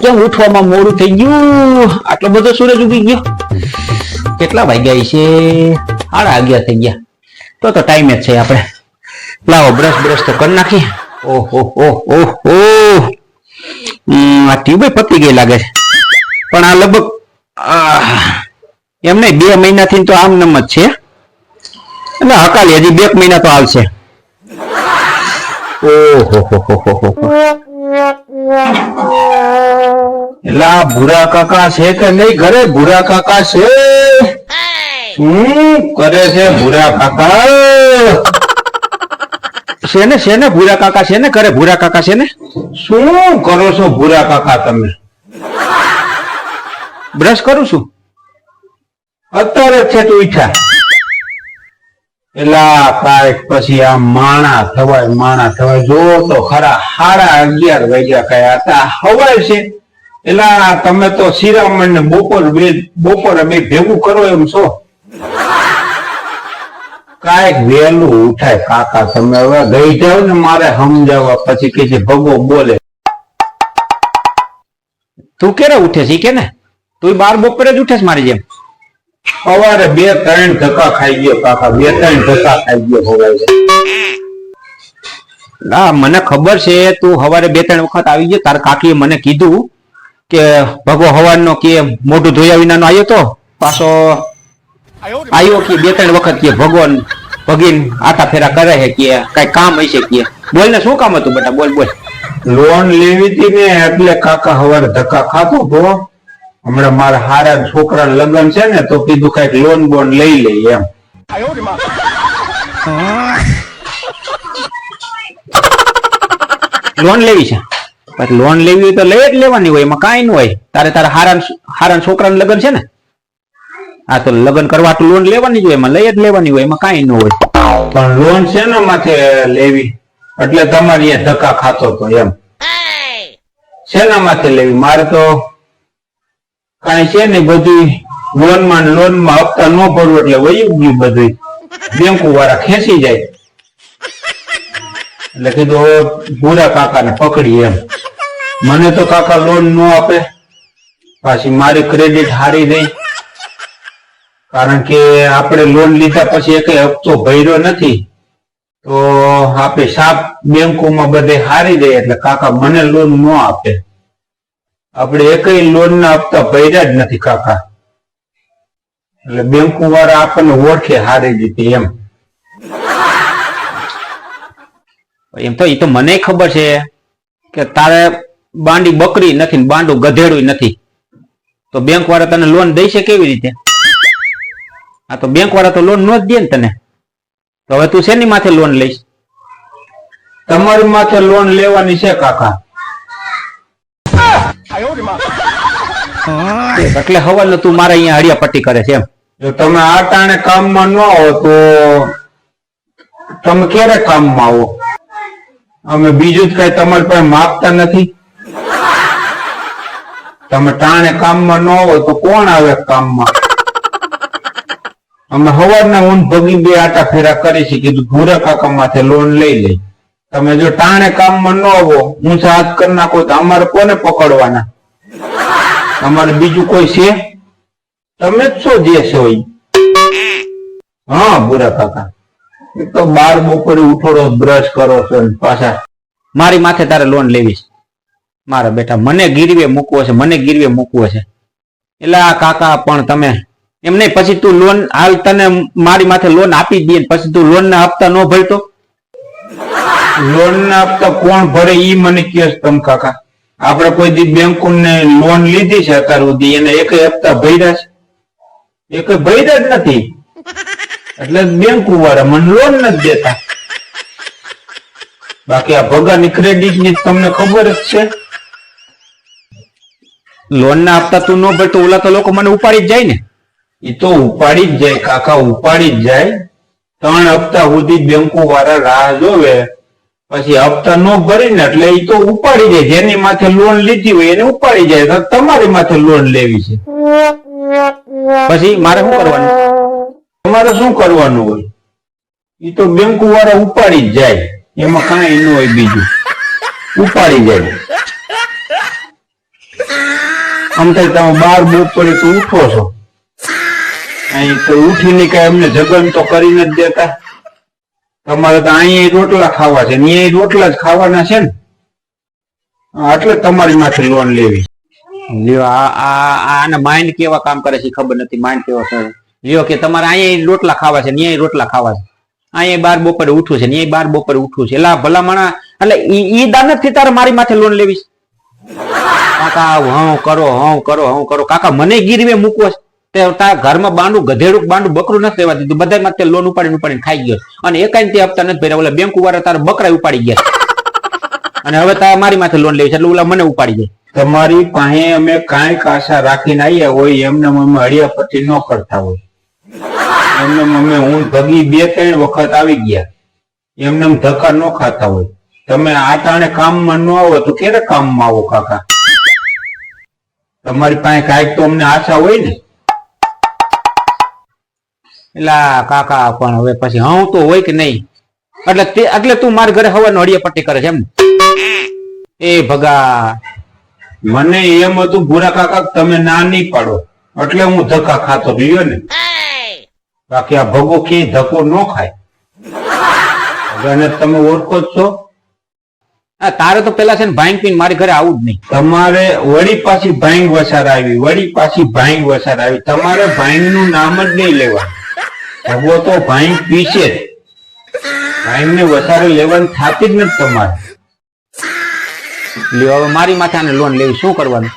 કેમ ઉઠવામાં મોડું થઈ ગયું? આટલો બધો સૂરજ ઉગી ગયો. કેટલા વાગ્યા છે સાડા અગિયાર થઈ ગયા. તો તો ટાઈમ જ છે આપણે. લાવો બ્રશ બ્રશ તો કરી નાખીએ. ઓહો ઓહ ઓહ આ ટ્યુબે પતી ગઈ લાગે છે. પણ આ લગભગ એમ નહીં બે મહિનાથી તો આમ નમ જ છે. એટલે હકાલી, હજી બે મહિના તો આવશે ઓહો હો હો હો હો. એલા ભૂરા કાકા છે કે નહીં? ઘરે ભૂરા કાકા છે? શું કરે છે ભૂરા કાકા? છે ને છે ને ભૂરા કાકા છે ને કરે ભૂરા કાકા છે ને શું કરો છો ભૂરા કાકા તમે? બ્રશ કરું છું. અત્યારે છે તું ઈચ્છા. એલા, કાંઈક પછી આ માણા થવાય માણા થવાય. જો તો ખરા સાડા અગિયાર વાગ્યા કયા હતા. હવાય છે. એલા તમે તો શિરામણ ને બપોર બે બપોરે બે ભેગું કરો એમ છો. કાંઈક વહેલું ઉઠાય કાકા તમે હવે ગઈ જાવ ને મારે સમજાવવા પછી કે ભગવો બોલે. તું કેરે ઉઠે છે કે ને તું બાર બપોરે જ ઉઠે છે મારી જેમ? સવારે બે ત્રણ ધક્કા ખાઈ ગયો કાકા બે ત્રણ ધક્કા ખાઈ ગયો હવે. ના મને ખબર છે તું સવારે બે ત્રણ વખત આવી ગયો તાર કાકીએ મને કીધું કે ભગો હવારનો કે મોઢું ધોયા વિનાનો આવ્યો તો? પાછો આવ્યો કે બે ત્રણ વખત કે ભગવાન ભગીન આટા ફેરા કરે છે કે કઈ કામ હશે કે? બોલ ને શું કામ હતું બેટા? બોલ બોલ. લોન લેવી હતી ને એટલે કાકા હવાર ધક્કા ખાતો તો હમણાં મારા હારા છોકરા લગ્ન છે ને તો કીધું કંઈક લોન બોન લઈ લે એમ. લોન લેવી છે? પછી લોન લેવી હોય તો લઈ જ લેવાની હોય, એમાં કાંઈ ન હોય. તારે તારા હારા હારા છોકરાને લગ્ન છે ને? આ તો લગ્ન કરવા તો લોન લેવાની જ હોય, એમાં લઈ જ લેવાની હોય, એમાં કાંઈ ન હોય. પણ લોન છે ને માથે લેવી, એટલે તમારી એ ધક્કા ખાતો તો એમ. શેના માથે લેવી? મારે તો કઈ છે ને બધું લોનમાં લોનમાં હપ્તા ન ભરવું એટલે વયું ગયું બધું બેંકો વાળા ખેંચી જાય. એટલે કીધું, હવે ભૂરા કાકાને પકડી એમ. મને તો કાકા લોન ન આપે. પાછી મારી ક્રેડિટ હારી રહી કારણ કે આપણે લોન લીધા પછી એક હપ્તો ભર્યો નથી. તો આપણે સાપ બેંકોમાં બધે હારી દે એટલે કાકા મને લોન ન આપે. આપણે એકય લોન ના હપ્તા ભર્યા જ નથી કાકા. એટલે બેંકો વાળા આપણને ઓળખે હારી દીધી એમ. એમ તો એ તો મને ખબર છે કે તારે બાંડી બકરી નથી ને બાંડું ગધેડું નથી. તો બેંક વાળા તને લોન દઈ છે કેવી રીતે? હા તો બેંક વાળા તો લોન નો જ દે ને તને. તો હવે તું શેની માથે લોન લઈશ? તમારી માથે લોન લેવાની છે કાકા. એટલે હવાલ તું મારે અહીંયા હળિયા પટ્ટી કરે છે એમ. જો તમે આ ટાણે કામમાં ન આવો તો તમે ક્યારે કામમાં આવો? અમે બીજું જ કઈ તમારી પાસે માગતા નથી. તમે ટાણે કામમાં ન હોય તો કોણ આવે કામમાં? અમે હવારના ઊંઘ ભગી બે આટા ફેરા કરી છે, કીધું ભૂરા કાકા માથે લોન લઈ લઈ તમે જો ટાણે કામમાં ન આવો ઊંચા હાથ કરી નાખો તો અમારે કોને પકડવાના? અમારે બીજું કોઈ છે? તમે જ છો જે છો હા, ભૂરા કાકા. તો બાર બપોરે ઉઠોડો, બ્રશ કરો છો પાછા. મારી માથે તારે લોન લેવી છે. મારા બેટા, મને ગીરવે મૂકવો છે, મને ગીરવે મૂકવો છે. એટલે આ કાકા પણ તમે, એમ નહીં, પછી તું લોન હાલ તને મારી માથે લોન આપી દે પછી તું લોન ના હપ્તા ન ભરતો લોન ના હપ્તા કોણ ભરે ઈ મને કહે તમ કાકા. આપણે કોઈ દી બેંક લોન લીધી છે અત્યાર સુધી, એને એક હપ્તા ભર્યા છે. એક ભર્યા જ નથી. એટલે બેંક વાળા મને લોન નથી દેતા. બાકી આ ભગાની ક્રેડિટની તમને ખબર જ છે. લોન ના આપતા તું ન ભરતો, ઓલા તો લોકો મને ઉપાડી જ જાય ને. એ તો ઉપાડી જ જાય, કાકા, ઉપાડી જ જાય. ત્રણ હપ્તા સુધી બેંકો વાળા રાહ જોવે. પછી હપ્તા ન ભરીને એટલે એ તો ઉપાડી જાય જેની માથે લોન લીધી હોય એને ઉપાડી જાય તમારી માથે લોન લેવી છે. પછી મારે શું કરવાનું? તમારે શું કરવાનું હોય? એ તો બેંકો વાળા ઉપાડી જ જાય, એમાં કાંઈ ન હોય બીજું. ઉપાડી જાય. આમ થાય તમે બાર બપોરે તો ઉઠો છો. અહીં તો ઉઠીને કઈ અમને જગન તો કરી નથી દેતા. તમારે તો અહીંયા રોટલા ખાવા છે અહીંયા રોટલા જ ખાવાના છે ને. એટલે તમારી માથે લોન લેવી. લ્યો, આ આ આને માઇન્ડ કેવા કામ કરે છે ખબર નથી માઇન્ડ કેવા કરે. લ્યો કે તમારે અહીંયા રોટલા ખાવા છે, ન્યાય રોટલા ખાવા છે. અહીંયા બાર બપોરે ઉઠવું છે અહીંયા બાર બપોરે ઉઠવું છે. એટલે ભલા માણા એટલે ઈ ઈ દાનતથી તારે મારી માથે લોન લેવી છે? કાકા, હું કરો હું કરો હું કરો. કાકા, મને ગીરવે મૂકવો તે ઘરમાં બાંડું, ગધેડું બાંડું બકરું નથી લેવા દીધું બધા માથે લોન ઉપાડીને ઉપાડીને ખાઈ ગયો. અને એકાઈ તે હપ્તા નથી ભર્યા. ઓલા બેંક વાળા તારા બકરા ઉપાડી ગયા અને હવે તારે મારી માથે લોન લેવી છે. એટલે ઓલા મને ઉપાડી જાય તમારી પાસે અમે કાંઈક આશા રાખીને આવ્યા હોય, એમને અમે હળિયાપટ્ટી ન કરતા હોય. એમને અમે હું ભગી બે ત્રણ વખત આવી ગયા. એમને એમ ધક્કા ન ખાતા હોય. તમે આ ટાણે કામમાં ન આવો તો ક્યારે કામમાં આવો કાકા? તમારી પાસે કાંઈક તો અમને આશા હોય ને? એટલે કાકા પણ હવે પછી હું તો હોય કે નહીં? એટલે તે એટલે તું મારા ઘરે હવાનો હળિયા પટ્ટી કરે છે એમ? એ ભગા, મને એમ હતું, ભૂરા કાકા તમે ના નહીં પાડો. એટલે હું ધક્કા ખાતો રહ્યો ને. બાકી આ ભગો ક્યાંય ધક્કો ન ખાય. તમે ઓળખો જ છો. તારે તો પેલા છે ને ભાંગ પીને મારી ઘરે આવું જ નહીં. તમારે વળી પાછી ભાંગ વસાર આવી વળી પાછી ભાંગ વસાર આવી. તમારે ભાંગનું નામ જ નહીં લેવાનું. ભગવો તો ભાંગ પીશે ભાંગ ને વસારે લેવાની થતી જ નથી તમારે. લ્યો હવે મારી માથે આને લોન લેવી શું કરવાનું?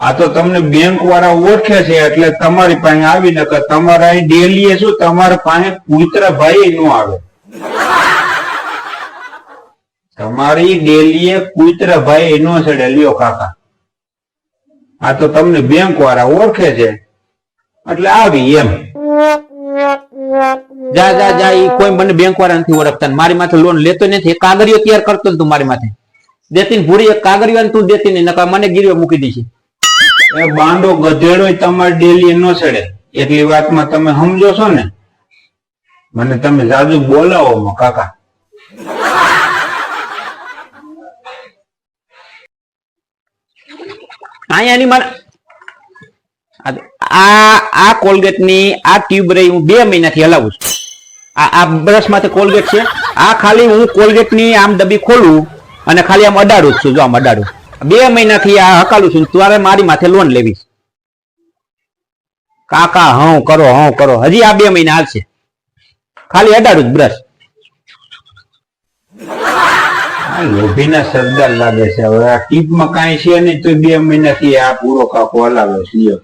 આ તો તમને બેંક વાળા ઓળખે છે એટલે તમારી પાસે આવી નકર તમારા અહીં ડેલી શું તમારા પાસે કુતરા ભાઈ નો આવે. તમારી ડેલીએ કુતરા ભાઈ નો ચડે લ્યો કાકા. આ તો તમને બેંક વાળા ઓળખે છે. એટલે આવી એમ. જા જા જા, ઈ કોઈ મને બેંક વાળા નથી ઓળખતા મારી માથે લોન લેતો નથી. કાગળિયો તૈયાર કરતો તું મારી માથે. દેતી ભૂરી એક કાગળિયો તું દેતી નહીં નકા મને ગીરવે મૂકી દઈશ એ બાંડો ગધેડો તમારે ડેલી નો ચડે એટલી વાતમાં તમે સમજો છો ને? મને તમે જાજુ બોલાવો, કાકા. અહીંયા ની મારે આ આ કોલગેટની આ ટ્યુબ રહી હું બે મહિનાથી હલાવું છું. આ આ બ્રશમાંથી કોલગેટ છે. આ ખાલી હું કોલગેટની આમ ડબ્બી ખોલું અને ખાલી આમ અડાડું છું, જો આમ અડાડું. બે મહિનાથી આ હકાલું છું તારે મારી માથે લોન લેવી. કાકા હં કરો હં કરો. હજી આ બે મહિના હાલશે. ખાલી અડાડું જ બ્રશ આ લોભીના સરદાર લાગે છે. હવે આ ટીપમાં કાંઈ છે નહીં તો બે મહિનાથી આ પૂરો કાકો હલાવે છે. લ્યો.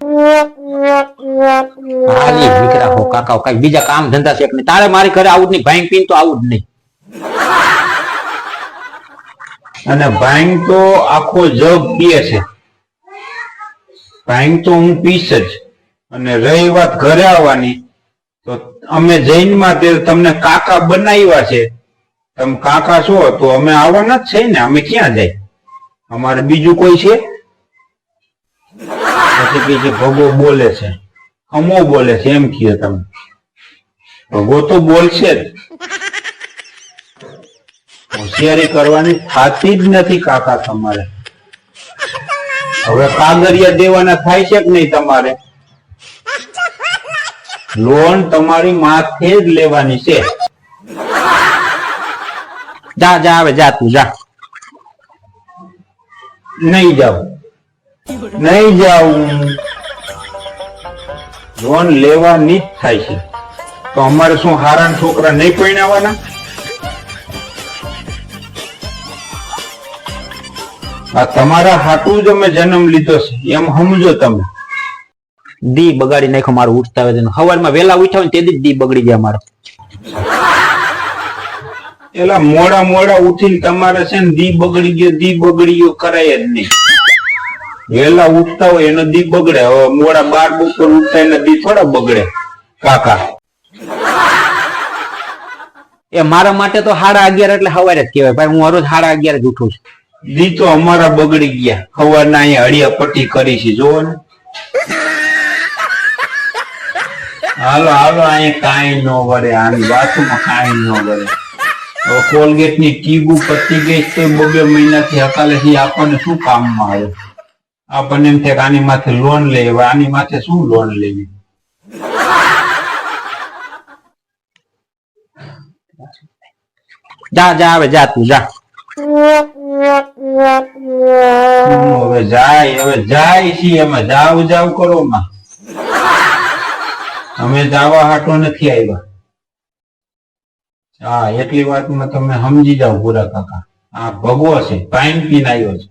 હાલી દીકરા હો કાકા કઈ બીજા કામ ધંધા છે કે તારે મારી ઘરે આવું જ નહીં ભાઈ પીને તો આવું જ નહીં. અને ભાઈ તો આખો જગ પીએ છે. ભાઈ તો હું પીશ જ. અને રહી વાત ઘરે આવવાની તો અમે જૈનમાં તે તમને કાકા બનાવ્યા છે. તમે કાકા છો તો અમે આવવાના જ છે ને અમે ક્યાં જાય? અમારે બીજું કોઈ છે? પછી કે છે ભગો બોલે છે. અમો બોલે છે એમ કહે તમે ભગો તો બોલશે જ. હોશિયારી કરવાની થતી જ નથી કાકા તમારે. હવે કાગરિયા દેવાના થાય છે કે નહીં તમારે? લોન તમારી માથે જ લેવાની છે. જા તું લેવાની જ થાય છે. તો અમારે શું હારા છોકરા નહીં પરણાવવાના? આ તમારા હાટું જ અમે જન્મ લીધો છે. એમ સમજો તમે. દી બગાડી નાખો મારું ઉઠતા હોય સવારમાં વેલા ઉઠ્યા હોય જ દી બગડી જાય મારો. એલા મોડા મોડા ઉઠીને તમારે છે ને દી બગડી ગયો દી બગડી ગયો કરાય જ નહીં. વેલા ઉઠતા હોય એનો દી બગડે. હવે મોડા બાર બપોર ઉઠતા એના દી થોડા બગડે. કાકા. એ મારા માટે તો સાડા અગિયાર એટલે સવારે જ કહેવાય. ભાઈ હું હરોજ સાડા અગિયાર જ ઉઠું છું. દી તો અમારા બગડી ગયા. સવારના અહીંયા હળિયા પટ્ટી કરી છે. જોવો ને. હાલો હાલો અહીંયા કાંઈ ન વળે. આની વાતમાં કાંઈ ન વળે. કોલગેટની ટીબુ પતી ગઈ તો બબે મહિનાથી હકાલે થી આપણને શું કામમાં આવે? આપણને એમ થાય કે આની માથે લોન લે આની માથે શું લોન લેવી? જા જા, હવે જા તું, જા. હવે જાય હવે જાય છીએ, એમાં જાવ જાવ કરો અમે જાવા હાટો નથી આવ્યા. હા એટલી વાતમાં તમે સમજી જાઓ પૂરા કાકા. આ ભગવો છે પાઇન પીને આવ્યો છે.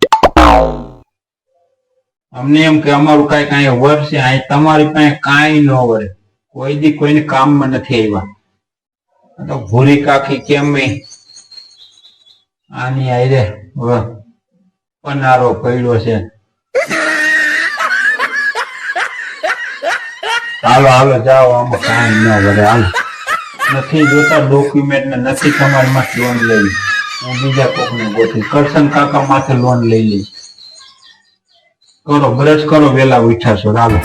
અમને એમ કે અમારું કઈ કઈ વરસે અહીં તમારી પાસે કઈ ન વળે કોઈ દી કોઈને કામમાં નથી આવ્યા. તો ભૂરી કાકી કેમ આની આઈ રે પનારો પડ્યો છે. હાલો હાલો, જાઓ, આમાં કાંઈ ન વળે હાલો. નથી જોતા ડોક્યુમેન્ટ ને નથી તમારી માંથી લોન લેવી. હું બીજા કોકને ગોતી કરશન કાકા માથે લોન લઈ લઈશ. કરો બ્રશ કરો વેલા ઉઠાશો હાલો.